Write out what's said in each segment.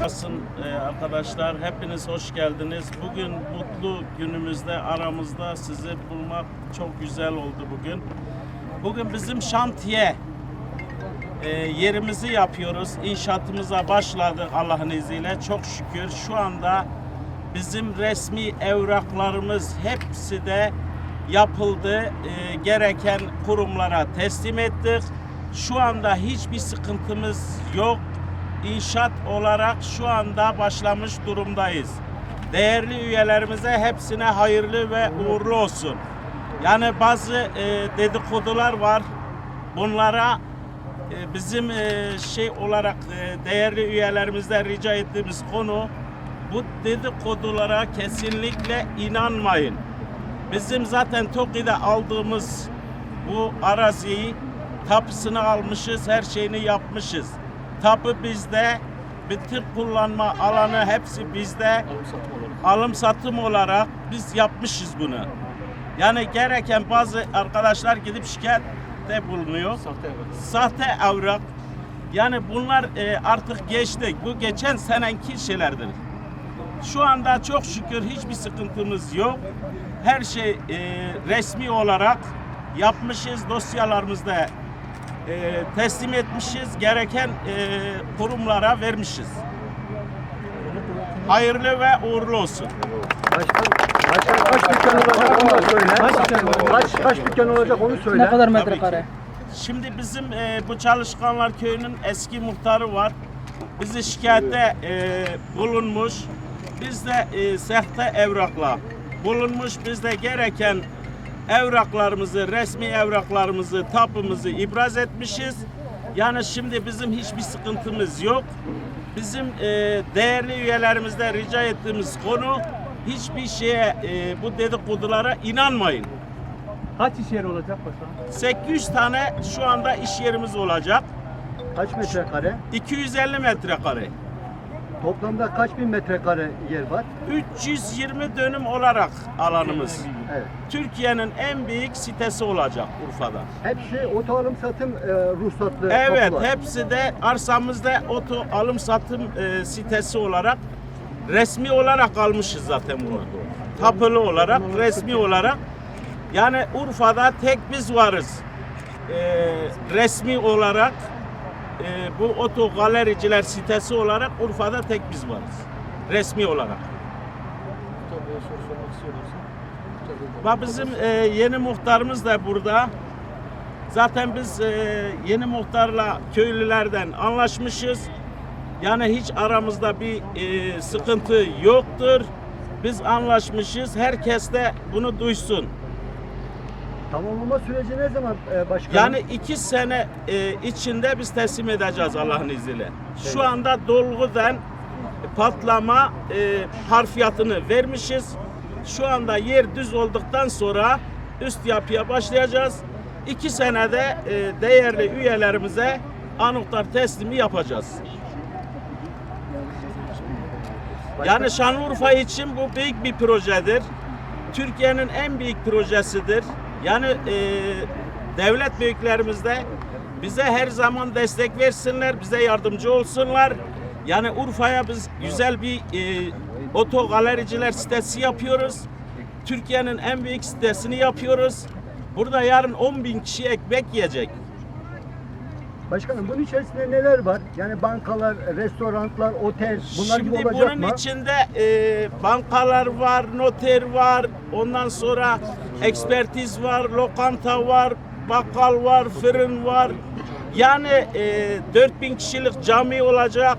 Nasılsın e, arkadaşlar? Hepiniz hoş geldiniz. Bugün mutlu günümüzde aramızda sizi bulmak çok güzel oldu bugün. Bugün bizim şantiye e, yerimizi yapıyoruz. İnşaatımıza başladık Allah'ın izniyle. Çok şükür şu anda bizim resmi evraklarımız hepsi de yapıldı. E, gereken kurumlara teslim ettik. Şu anda hiçbir sıkıntımız yok. İnşaat olarak şu anda başlamış durumdayız. Değerli üyelerimize hepsine hayırlı ve uğurlu olsun. Yani bazı e, dedikodular var. Bunlara e, bizim e, şey olarak e, değerli üyelerimizden rica ettiğimiz konu bu dedikodulara kesinlikle inanmayın. Bizim zaten TOKİ'de aldığımız bu araziyi tapısını almışız, her şeyini yapmışız. Tapu bizde, bütün kullanma alanı hepsi bizde. Alım satım olarak biz yapmışız bunu. Yani gereken bazı arkadaşlar gidip şikayette bulunuyor. Sahte evrak. Yani bunlar e, artık geçtik. Bu geçen senenki şeylerdir. Şu anda çok şükür hiçbir sıkıntımız yok. Her şey e, resmi olarak yapmışız. Dosyalarımızda e, teslim etmişiz. Gereken e, kurumlara vermişiz. Hayırlı ve uğurlu olsun. Başkan, başkan kaç dükkan olacak onu da söyle. Kaç, kaç dükkan olacak onu söyle. Ne kadar metrekare? Şimdi bizim e, bu Çalışkanlar Köyü'nün eski muhtarı var. Bizi şikayette e, bulunmuş. Biz de e, sahte evrakla bulunmuş. Biz de gereken evraklarımızı, resmi evraklarımızı, tapımızı ibraz etmişiz. Yani şimdi bizim hiçbir sıkıntımız yok. Bizim e, değerli üyelerimizden rica ettiğimiz konu hiçbir şeye e, bu dedikodulara inanmayın. Kaç iş yeri olacak başkanım? 800 tane şu anda iş yerimiz olacak. Kaç metrekare? 250 metrekare. Toplamda kaç bin metrekare yer var? 320 dönüm olarak alanımız. Evet. Türkiye'nin en büyük sitesi olacak Urfa'da. Hepsi oto alım satım e, ruhsatlı Evet, tapular. hepsi de arsamızda oto alım satım e, sitesi olarak resmi olarak almışız zaten bunu. Tapılı olarak, resmi olarak. Yani Urfa'da tek biz varız. E, resmi olarak e, bu oto galericiler sitesi olarak Urfa'da tek biz varız. Resmi olarak. Ve bizim e, yeni muhtarımız da burada. Zaten biz e, yeni muhtarla köylülerden anlaşmışız. Yani hiç aramızda bir e, sıkıntı yoktur. Biz anlaşmışız. Herkes de bunu duysun. Tamamlama süreci ne zaman e, başkanım? Yani iki sene e, içinde biz teslim edeceğiz Allah'ın izniyle. Şu anda dolgudan patlama e, harfiyatını vermişiz. Şu anda yer düz olduktan sonra üst yapıya başlayacağız. İki senede e, değerli üyelerimize anahtar teslimi yapacağız. Yani Şanlıurfa için bu büyük bir projedir. Türkiye'nin en büyük projesidir. Yani e, devlet büyüklerimiz de bize her zaman destek versinler, bize yardımcı olsunlar. Yani Urfa'ya biz güzel bir e, oto galericiler sitesi yapıyoruz. Türkiye'nin en büyük sitesini yapıyoruz. Burada yarın 10 bin kişi ekmek yiyecek. Başkanım bunun içerisinde neler var? Yani bankalar, restoranlar, otel bunlar Şimdi gibi olacak bunun mı? içinde e, bankalar var, noter var, ondan sonra ekspertiz var, lokanta var, bakkal var, fırın var. Yani e, 4000 kişilik cami olacak.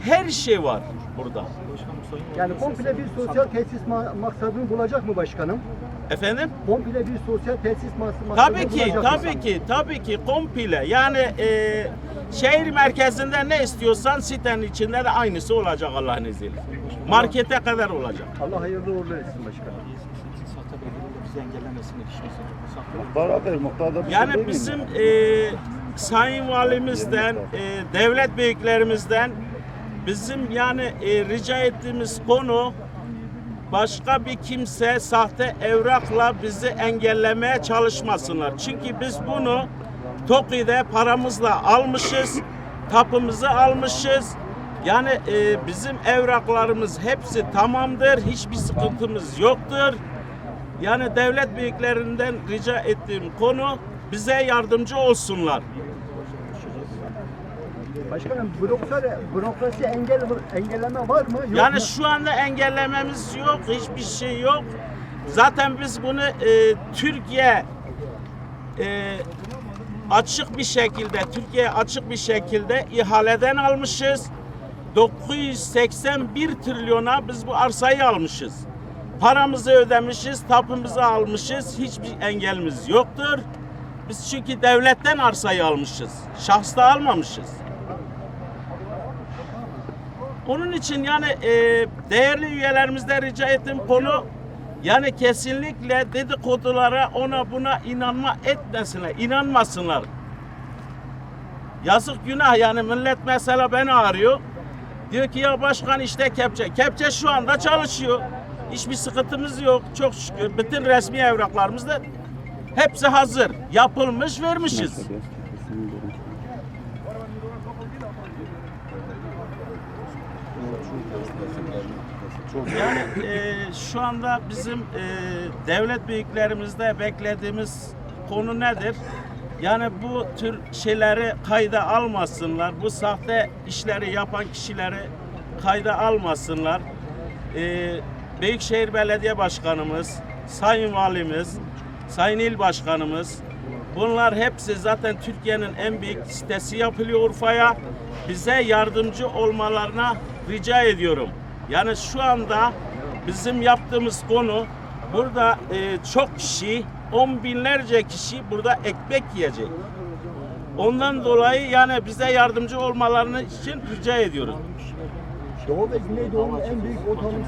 Her şey var burada. Yani komple bir sosyal tesis ma- maksadını bulacak mı başkanım? Efendim? Komple bir sosyal tesis mas- maksadını Tabii ki, tabii ki, tabii ki komple. Yani e, şehir merkezinde ne istiyorsan sitenin içinde de aynısı olacak Allah'ın izniyle. Markete kadar olacak. Allah hayırlı uğurlu etsin başkanım. Beraber muhtarda şey Yani bizim e, sayın valimizden, e, devlet büyüklerimizden bizim yani e, rica ettiğimiz konu başka bir kimse sahte evrakla bizi engellemeye çalışmasınlar. Çünkü biz bunu TOKİ'de paramızla almışız, tapımızı almışız. Yani e, bizim evraklarımız hepsi tamamdır. Hiçbir sıkıntımız yoktur. Yani devlet büyüklerinden rica ettiğim konu bize yardımcı olsunlar. Başkanım bürokrasi, bürokrasi engel, engelleme var mı? Yok Yani mu? şu anda engellememiz yok, hiçbir şey yok. Zaten biz bunu e, Türkiye e, açık bir şekilde, Türkiye açık bir şekilde ihaleden almışız. 981 trilyona biz bu arsayı almışız. Paramızı ödemişiz, tapımızı almışız. Hiçbir engelimiz yoktur. Biz çünkü devletten arsayı almışız. Şahsta almamışız. Onun için yani e, değerli üyelerimizden rica ettiğim konu yani kesinlikle dedikodulara ona buna inanma etmesinler, inanmasınlar. Yazık günah yani millet mesela beni arıyor. Diyor ki ya başkan işte kepçe. Kepçe şu anda çalışıyor. Hiçbir sıkıntımız yok çok şükür. Bütün resmi evraklarımız da hepsi hazır. Yapılmış vermişiz. Yani e, şu anda bizim e, devlet büyüklerimizde beklediğimiz konu nedir? Yani bu tür şeyleri kayda almasınlar. Bu sahte işleri yapan kişileri kayda almasınlar. E, Büyükşehir Belediye Başkanımız, Sayın Valimiz, Sayın İl Başkanımız bunlar hepsi zaten Türkiye'nin en büyük sitesi yapılıyor Urfa'ya. Bize yardımcı olmalarına rica ediyorum. Yani şu anda bizim yaptığımız konu burada e, çok kişi, on binlerce kişi burada ekmek yiyecek. Ondan dolayı yani bize yardımcı olmalarını için rica ediyoruz. Doğu ve Güneydoğu'nun en büyük otobüs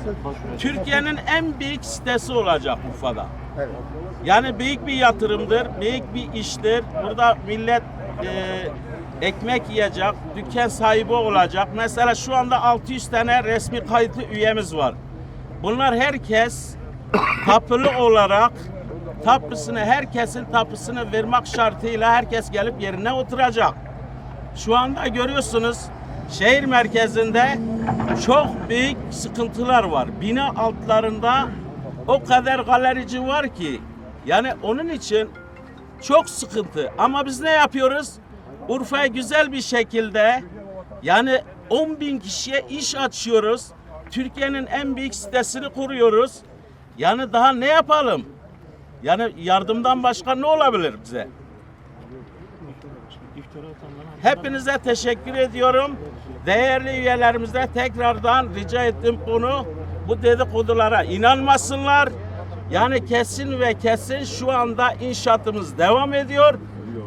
Türkiye'nin en büyük sitesi olacak Urfa'da. Evet. Yani büyük bir yatırımdır, büyük bir iştir. Burada millet e, ekmek yiyecek, dükkan sahibi olacak. Mesela şu anda 600 tane resmi kayıtlı üyemiz var. Bunlar herkes tapılı olarak tapısını, herkesin tapısını vermek şartıyla herkes gelip yerine oturacak. Şu anda görüyorsunuz şehir merkezinde çok büyük sıkıntılar var. Bina altlarında o kadar galerici var ki yani onun için çok sıkıntı. Ama biz ne yapıyoruz? Urfa'ya güzel bir şekilde yani 10 bin kişiye iş açıyoruz. Türkiye'nin en büyük sitesini kuruyoruz. Yani daha ne yapalım? Yani yardımdan başka ne olabilir bize? Hepinize teşekkür ediyorum. Değerli üyelerimize tekrardan rica ettim konu bu dedikodulara inanmasınlar. Yani kesin ve kesin şu anda inşaatımız devam ediyor.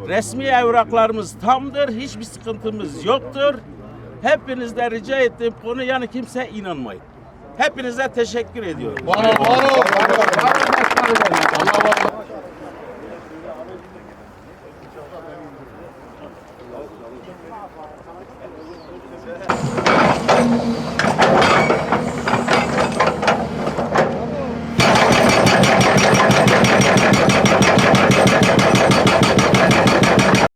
Resmi evraklarımız tamdır. Hiçbir sıkıntımız yoktur. Hepinizde rica ettiğim konu yani kimse inanmayın. Hepinize teşekkür ediyorum.